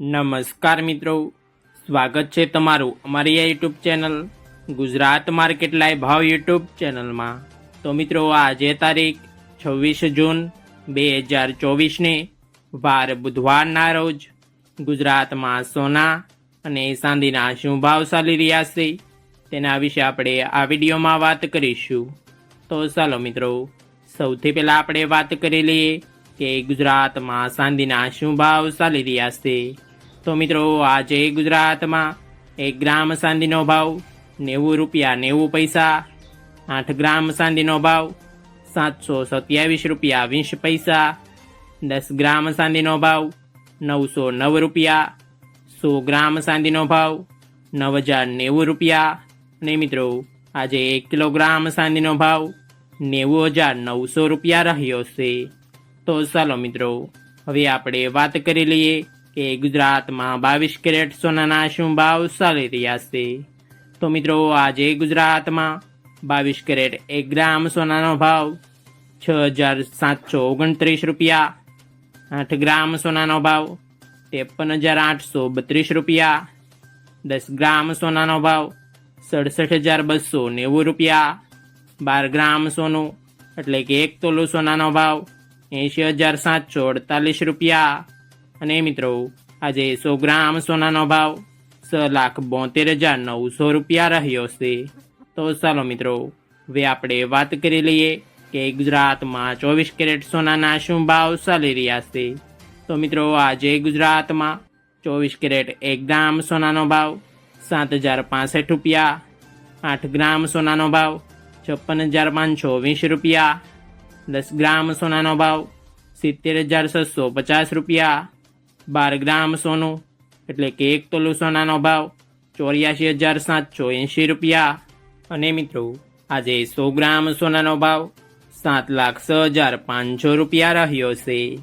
નમસ્કાર મિત્રો. સ્વાગત છે તમારું અમારી આ YouTube channel Gujarat market live ભાવ યુટ્યુબ ચેનલમાં. તો મિત્રો, આજે તારીખ છવ્વીસ જૂન બે હજાર ચોવીસને વાર બુધવારના રોજ ગુજરાતમાં સોના અને ચાંદીના શું ભાવ ચાલી રહ્યા છે તેના વિશે આપણે આ વિડીયોમાં વાત કરીશું. તો ચાલો મિત્રો, સૌથી પહેલાં આપણે વાત કરી લઈએ કે ગુજરાતમાં ચાંદીના શું ભાવ ચાલી રહ્યા છે. તો મિત્રો, આજે ગુજરાતમાં એક ગ્રામ ચાંદીનો ભાવ, નેવું રૂપિયા નેવું પૈસા, આઠ ગ્રામ ચાંદીનો ભાવ, સાતસો સત્યાવીસ રૂપિયા વીસ પૈસા, દસ ગ્રામ ચાંદીનો ભાવ, નવસો નવ રૂપિયા, સો ગ્રામ ચાંદીનો ભાવ, નવ હજાર નેવું રૂપિયા. અને મિત્રો, આજે એક કિલોગ્રામ ચાંદીનો ભાવ, નેવું હજાર નવસો રૂપિયા રહ્યો છે. તો ચાલો મિત્રો, હવે આપણે વાત કરી લઈએ કે ગુજરાતમાં બાવીસ કેરેટ સોનાના શું ભાવ ચાલી રહ્યા છે. તો મિત્રો, આજે ગુજરાતમાં બાવીસ કેરેટ એક ગ્રામ સોનાનો ભાવ છ હજાર સાતસો ઓગણત્રીસ રૂપિયા, આઠ ગ્રામ સોનાનો ભાવ ત્રેપન હજાર આઠસો બત્રીસ રૂપિયા, દસ ગ્રામ સોનાનો ભાવ સડસઠ હજાર બસો નેવું રૂપિયા, બાર ગ્રામ સોનું એટલે કે એક તોલું સોનાનો ભાવ એંશી હજાર સાતસો અડતાલીસ રૂપિયા અને મિત્રો, આજે સો ગ્રામ સોનાનો ભાવ છ લાખ બોતેર હજાર નવસો રૂપિયા રહ્યો છે. તો ચાલો મિત્રો, હવે આપણે વાત કરી લઈએ કે ગુજરાતમાં ચોવીસ કેરેટ સોનાના શું ભાવ ચાલી રહ્યા છે. તો મિત્રો, આજે ગુજરાતમાં ચોવીસ કેરેટ એક ગ્રામ સોનાનો ભાવ સાત હજાર પાસઠ રૂપિયા, આઠ ગ્રામ સોનાનો ભાવ છપ્પન હજાર પાંચસો વીસ રૂપિયા, દસ ગ્રામ સોનાનો ભાવ સિત્તેર હજાર છસો પચાસ રૂપિયા બાર ગ્રામ સોનું, એટલે કે એક તોલું સોનાનો ભાવ ચોર્યાસી હજાર સાતસો એંશી રૂપિયા. અને મિત્રો, આજે સો ગ્રામ સોનાનો ભાવ સાત લાખ છ હજાર પાંચસો રૂપિયા રહ્યો છે.